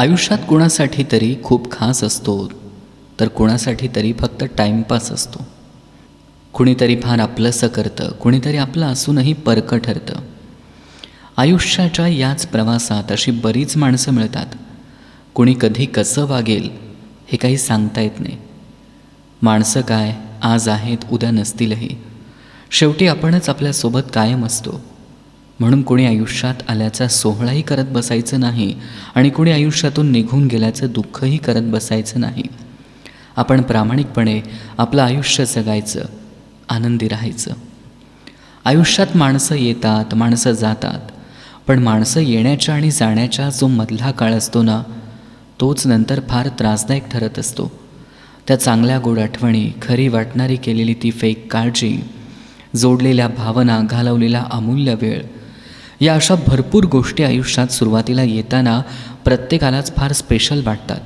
आयुष्यात कुणासाठी तरी खूप खास असतो तर कुणासाठी तरी फक्त टाईमपास असतो. कुणीतरी फार आपलंसं करतं कुणीतरी आपलं असूनही परकं ठरतं. आयुष्याच्या याच प्रवासात अशी बरीच माणसं मिळतात. कुणी कधी कसं वागेल हे काही सांगता येत नाही. माणसं काय आज आहेत उद्या नसतीलही. शेवटी आपणच आपल्यासोबत कायम असतो. म्हणून कोणी आयुष्यात आल्याचा सोहळाही करत बसायचं नाही आणि कोणी आयुष्यातून निघून गेल्याचं दुःखही करत बसायचं नाही. आपण प्रामाणिकपणे आपलं आयुष्य जगायचं आनंदी राहायचं. आयुष्यात माणसं येतात माणसं जातात पण माणसं येण्याच्या आणि जाण्याच्या जो मधला काळ असतो ना तोच नंतर फार त्रासदायक ठरत असतो. त्या चांगल्या गोड आठवणी खरी वाटणारी केलेली ती फेक काळजी जोडलेल्या भावना घालवलेला अमूल्य वेळ या अशा भरपूर गोष्टी आयुष्यात सुरुवातीला येताना प्रत्येकालाच फार स्पेशल वाटतात.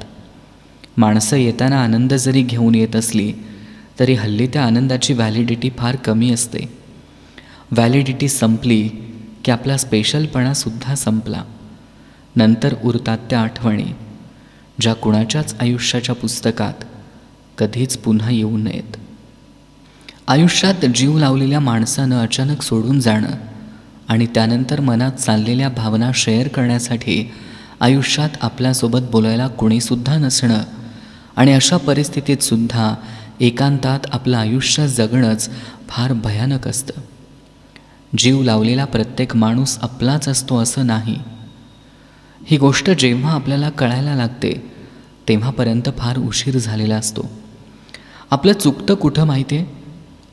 माणसं येताना आनंद जरी घेऊन येत असली तरी हल्ली त्या आनंदाची व्हॅलिडिटी फार कमी असते. व्हॅलिडिटी संपली की आपला स्पेशलपणासुद्धा संपला. नंतर उरतात त्या आठवणी ज्या कुणाच्याच आयुष्याच्या पुस्तकात कधीच पुन्हा येऊ नयेत. आयुष्यात जीव लावलेल्या माणसानं अचानक सोडून जाणं आणि त्यानंतर मनात चाललेल्या भावना शेअर करण्यासाठी आयुष्यात आपल्यासोबत बोलायला कोणीसुद्धा नसणं. आणि अशा परिस्थितीतसुद्धा एकांतात आपलं आयुष्य जगणंच फार भयानक असतं. जीव लावलेला प्रत्येक माणूस आपलाच असतो असं नाही. ही गोष्ट जेव्हा आपल्याला कळायला लागते तेव्हापर्यंत फार उशीर झालेला असतो. आपलं चुकतं कुठं माहिती आहे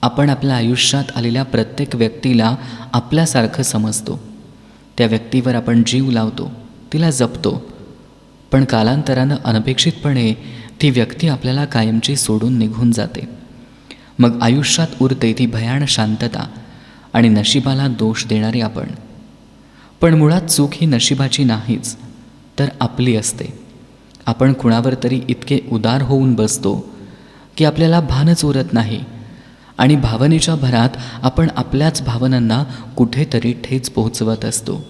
आपण आपल्या आयुष्यात आलेल्या प्रत्येक व्यक्तीला आपल्यासारखं समजतो. त्या व्यक्तीवर आपण जीव लावतो तिला जपतो. पण कालांतरानं अनपेक्षितपणे ती व्यक्ती आपल्याला कायमची सोडून निघून जाते. मग आयुष्यात उरते ती भयान शांतता आणि नशिबाला दोष देणारे आपण. पण मुळात चूक ही नशिबाची नाहीच तर आपली असते. आपण कुणावर तरी इतके उदार होऊन बसतो की आपल्याला भानच उरत नाही आणि भावनेच्या भरात आपण आपल्याच भावनांना कुठेतरी ठेच पोहोचवत असतो.